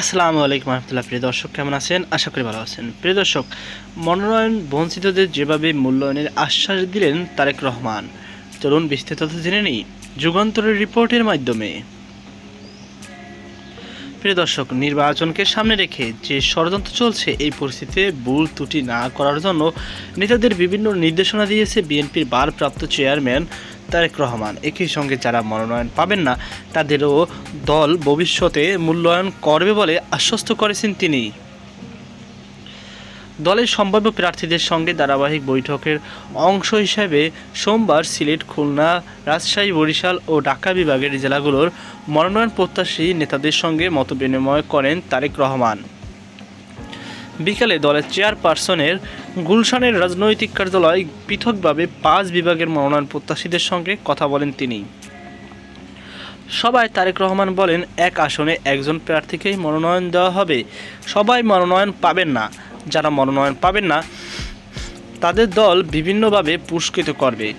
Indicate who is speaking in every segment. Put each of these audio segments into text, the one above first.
Speaker 1: আসসালামু আলাইকুম রহমতুল্লাহ, প্রিয় দর্শক, কেমন আছেন? আশা করি ভালো আছেন। প্রিয় দর্শক, মনোনয়ন বঞ্চিতদের যেভাবে মূল্যায়নের আশ্বাস দিলেন তারেক রহমান, চলুন বিস্তারিত জেনে নিই যুগান্তরের রিপোর্টের মাধ্যমে। প্রিয় দর্শক, নির্বাচনকে সামনে রেখে যে ষড়যন্ত্র চলছে, এই পরিস্থিতিতে ভুল ত্রুটি না করার জন্য নেতাদের বিভিন্ন নির্দেশনা দিয়েছে বিএনপির বারপ্রাপ্ত চেয়ারম্যান তারেক রহমান। একই সঙ্গে যারা মনোনয়ন পাবেন না, তাদেরও দল ভবিষ্যতে মূল্যায়ন করবে বলে আশ্বস্ত করেছেন তিনি। দলের সম্ভাব্য প্রার্থীদের সঙ্গে ধারাবাহিক বৈঠকের অংশ হিসাবে সোমবার সিলেট, খুলনা, রাজশাহী, বরিশাল ও ঢাকা বিভাগের জেলাগুলোর মনোনয়ন প্রত্যাশী নেতাদের সঙ্গে মতবিনিময় করেন তারেক রহমান। বিকালে দলের চেয়ারপারসনের গুলশানের রাজনৈতিক কার্যালয় পৃথকভাবে পাঁচ বিভাগের মনোনয়ন প্রত্যাশীদের সঙ্গে কথা বলেন তিনি। সবাই তারেক রহমান বলেন, এক আসনে একজন প্রার্থীকেই মনোনয়ন দেওয়া হবে। সবাই মনোনয়ন পাবেন না। যারা মনোনয়ন পাবেন না, তাদের দল বিভিন্নভাবে পুরস্কৃত করবে।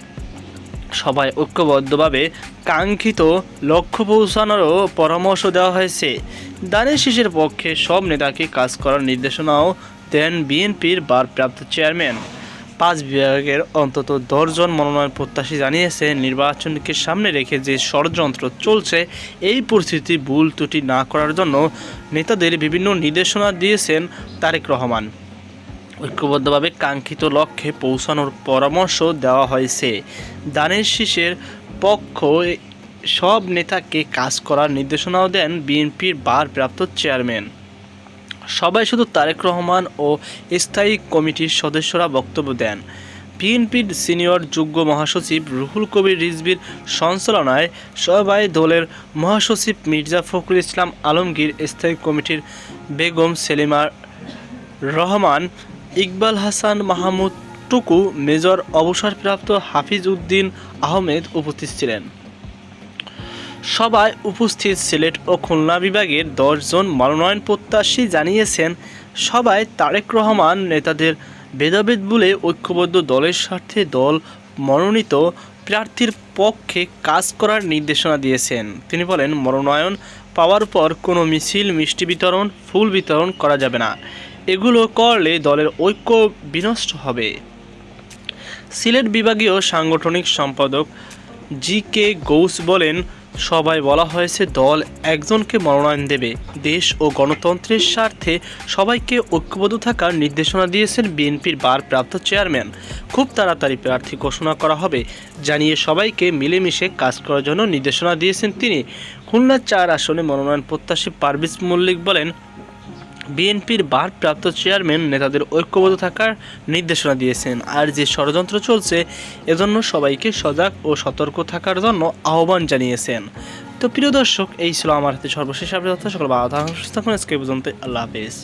Speaker 1: সবাই ঐক্যবদ্ধভাবে কাঙ্ক্ষিত লক্ষ্য পৌঁছানোরও পরামর্শ দেওয়া হয়েছে। দানের শীষের পক্ষে সব নেতাকে কাজ করার নির্দেশনাও দেন বিএনপির ভারপ্রাপ্ত চেয়ারম্যান। পাঁচ বিভাগের অন্তত দশজন মনোনয়ন প্রত্যাশী জানিয়েছে, নির্বাচনকে সামনে রেখে যে ষড়যন্ত্র চলছে, এই পরিস্থিতি ভুল ত্রুটি না করার জন্য নেতাদের বিভিন্ন নির্দেশনা দিয়েছেন তারেক রহমান। ঐক্যবদ্ধভাবে কাঙ্ক্ষিত লক্ষ্যে পৌঁছানোর পরামর্শ দেওয়া হয়েছে। দানের শীষের পক্ষ সব নেতাকে কাজ করার নির্দেশনাও দেন বিএনপির ভারপ্রাপ্ত চেয়ারম্যান। সবাই শুধু তারেক রহমান ও স্থায়ী কমিটির সদস্যরা বক্তব্য দেন। বিএনপির সিনিয়র যুগ্ম মহাসচিব রুহুল কবির রিজবির সঞ্চালনায় সবাই দলের মহাসচিব মির্জা ফখরুল ইসলাম আলমগীর, স্থায়ী কমিটির বেগম সেলিমা রহমান, ইকবাল হাসান মাহমুদ টুকু, মেজর অবসরপ্রাপ্ত হাফিজ উদ্দিন আহমেদ উপস্থিত ছিলেন। সবাই উপস্থিত সিলেট ও খুলনা বিভাগের দশজন মনোনয়ন প্রত্যাশী জানিয়েছেন সবাই তারেক রহমান নেতাদের ভেদাভেদ বলে ঐক্যবদ্ধ দলের স্বার্থে দল মনোনীত প্রার্থীর পক্ষে কাজ করার নির্দেশনা দিয়েছেন। তিনি বলেন, মনোনয়ন পাওয়ার পর কোনো মিছিল, মিষ্টি বিতরণ, ফুল বিতরণ করা যাবে না। এগুলো করলে দলের ঐক্য বিনষ্ট হবে। সিলেট বিভাগীয় সাংগঠনিক সম্পাদক জি কে গৌস বলেন সবাই বলা হয়েছে দল একজনকে মনোনয়ন দেবে। দেশ ও গণতন্ত্রের স্বার্থে সবাইকে ঐক্যবদ্ধ থাকার নির্দেশনা দিয়েছেন বিএনপির বারপ্রাপ্ত চেয়ারম্যান। খুব তাড়াতাড়ি প্রার্থী ঘোষণা করা হবে। জানিয়ে সবাইকে মিলেমিশে কাজ করার জন্য নির্দেশনা দিয়েছেন তিনি। খুলনা চার আসনে মনোনয়ন প্রত্যাশী পারভিজ মল্লিক বলেন বিএনপির ভারপ্রাপ্ত চেয়ারম্যান নেতাদের ঐক্যবদ্ধ থাকার নির্দেশনা দিয়েছেন। আর যে ষড়যন্ত্র চলছে, এজন্য সবাইকে সজাগ ও সতর্ক থাকার জন্য আহ্বান জানিয়েছেন। তো প্রিয় দর্শক, এই ছিল আমার হাতে সর্বশেষ আপডেট। সকল বাধা সুস্থ আজকে পর্যন্ত আল্লাহ হাফেজ।